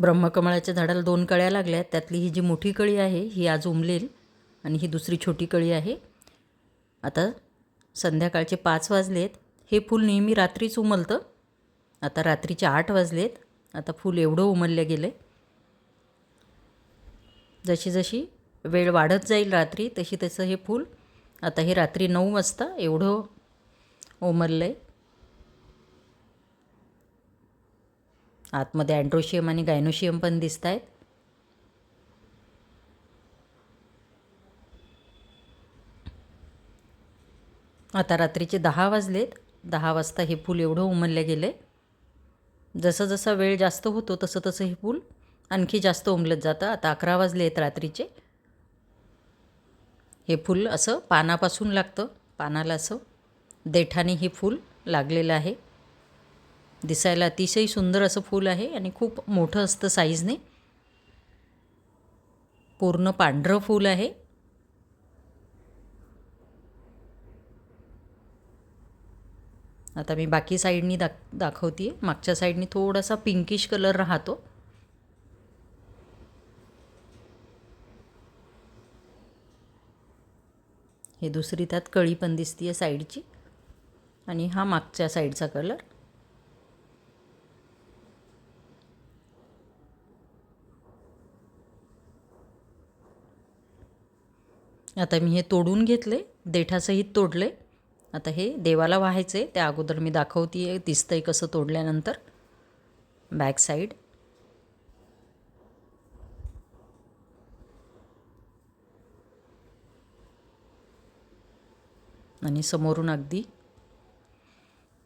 ब्रह्मकमळाच्या झाडाला दोन कळ्या लागल्या. त्यातली ही जी मोठी कळी आहे ही आज उमलेल आणि ही दुसरी छोटी कळी आहे. आता संध्याकाळचे पाच वाजलेत. हे फूल नेहमी रात्रीच उमलतं. आता रात्रीचे आठ वाजले आहेत आता फूल एवढं उमललं गेलं जशी जशी वेळ वाढत जाईल रात्री तशी तसं हे फूल आता हे रात्री नऊ वाजता एवढं उमललं आहे आतमध्ये अँड्रोशियम आणि गायनोशियम पण दिसत आहेत आता रात्रीचे दहा वाजलेत. दहा वाजता हे फूल एवढं उमलले गेलं. जसं जसा वेळ जास्त होतो तसं तसं हे फूल आणखी जास्त उमलत जातं. आता अकरा वाजले आहेत रात्रीचे. हे फूल असं पानापासून लागतं. पानाला असं देठाने हे फूल लागलेलं आहे. दिसायला अतिशय सुंदर असं फूल आहे आणि खूप मोठं असतं साईजने पूर्ण पांढरं फूल आहे. आता मी बाकी साईडनी दाख दाखवते मागच्या साईडनी थोडासा पिंकिश कलर राहतो. हे दुसरी त्यात कळी पण दिसते आहे साईडची आणि हा मागच्या साईडचा कलर आता मी हे तोडून घेतले देठासहित तोडले. आता हे देवाला व्हायचे त्या अगोदर मी दाखवते आहे दिसतं आहे कसं तोडल्यानंतर. बॅक साईड आणि समोरून अगदी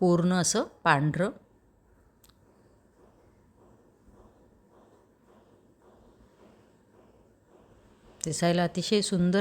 पूर्ण असं पांढरं. दिसायला अतिशय सुंदर